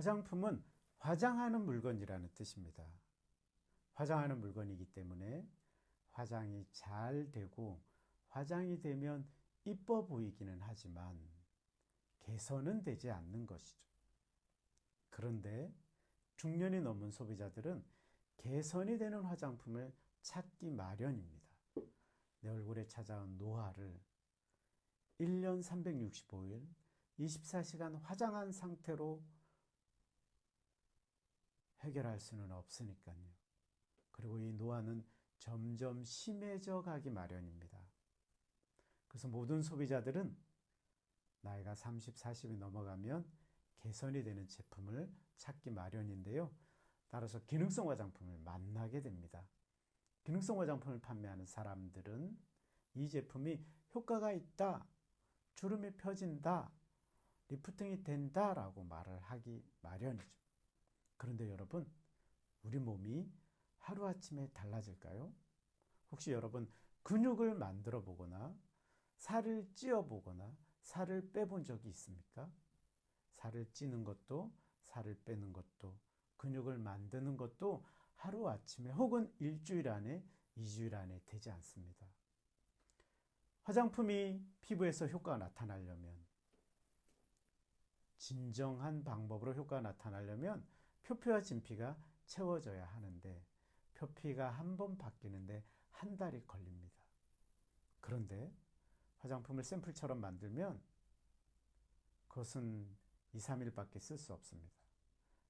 화장품은 화장하는 물건이라는 뜻입니다. 화장하는 물건이기 때문에 화장이 잘 되고 화장이 되면 이뻐 보이기는 하지만 개선은 되지 않는 것이죠. 그런데 중년이 넘은 소비자들은 개선이 되는 화장품을 찾기 마련입니다. 내 얼굴에 찾아온 노화를 1년 365일 24시간 화장한 상태로 해결할 수는 없으니까요. 그리고 이 노화는 점점 심해져 가기 마련입니다. 그래서 모든 소비자들은 나이가 30, 40이 넘어가면 개선이 되는 제품을 찾기 마련인데요. 따라서 기능성 화장품을 만나게 됩니다. 기능성 화장품을 판매하는 사람들은 이 제품이 효과가 있다, 주름이 펴진다, 리프팅이 된다라고 말을 하기 마련이죠. 그런데 여러분, 우리 몸이 하루아침에 달라질까요? 혹시 여러분 근육을 만들어 보거나 살을 찌어 보거나 살을 빼본 적이 있습니까? 살을 찌는 것도 살을 빼는 것도 근육을 만드는 것도 하루아침에 혹은 일주일 안에, 이주일 안에 되지 않습니다. 화장품이 피부에서 효과가 나타나려면 진정한 방법으로 효과가 나타나려면 표피와 진피가 채워져야 하는데 표피가 한 번 바뀌는데 한 달이 걸립니다. 그런데 화장품을 샘플처럼 만들면 그것은 2, 3일밖에 쓸 수 없습니다.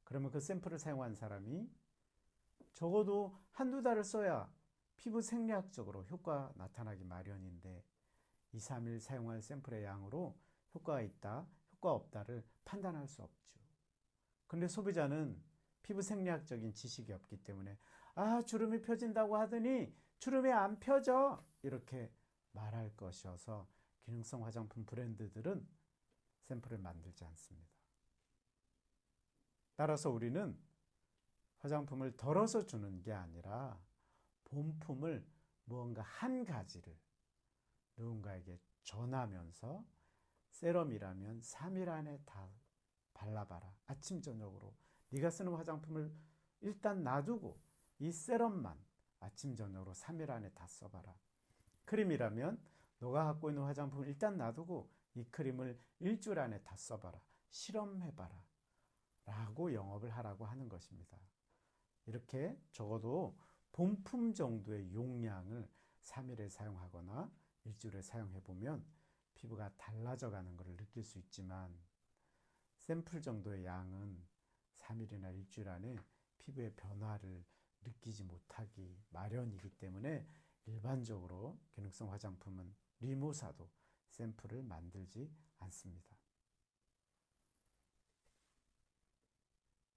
그러면 그 샘플을 사용한 사람이 적어도 한두 달을 써야 피부 생리학적으로 효과 나타나기 마련인데 2, 3일 사용할 샘플의 양으로 효과가 있다, 효과 없다를 판단할 수 없죠. 그런데 소비자는 피부 생리학적인 지식이 없기 때문에 아 주름이 펴진다고 하더니 주름이 안 펴져 이렇게 말할 것이어서 기능성 화장품 브랜드들은 샘플을 만들지 않습니다. 따라서 우리는 화장품을 덜어서 주는 게 아니라 본품을 무언가 한 가지를 누군가에게 전하면서 세럼이라면 3일 안에 다 발라봐라. 아침 저녁으로 네가 쓰는 화장품을 일단 놔두고 이 세럼만 아침 저녁으로 3일 안에 다 써봐라. 크림이라면 너가 갖고 있는 화장품을 일단 놔두고 이 크림을 일주일 안에 다 써봐라. 실험해봐라. 라고 영업을 하라고 하는 것입니다. 이렇게 적어도 본품 정도의 용량을 3일에 사용하거나 일주일에 사용해 보면 피부가 달라져 가는 것을 느낄 수 있지만 샘플 정도의 양은 3일이나 일주일 안에 피부의 변화를 느끼지 못하기 마련이기 때문에 일반적으로 기능성 화장품은 리모사도 샘플을 만들지 않습니다.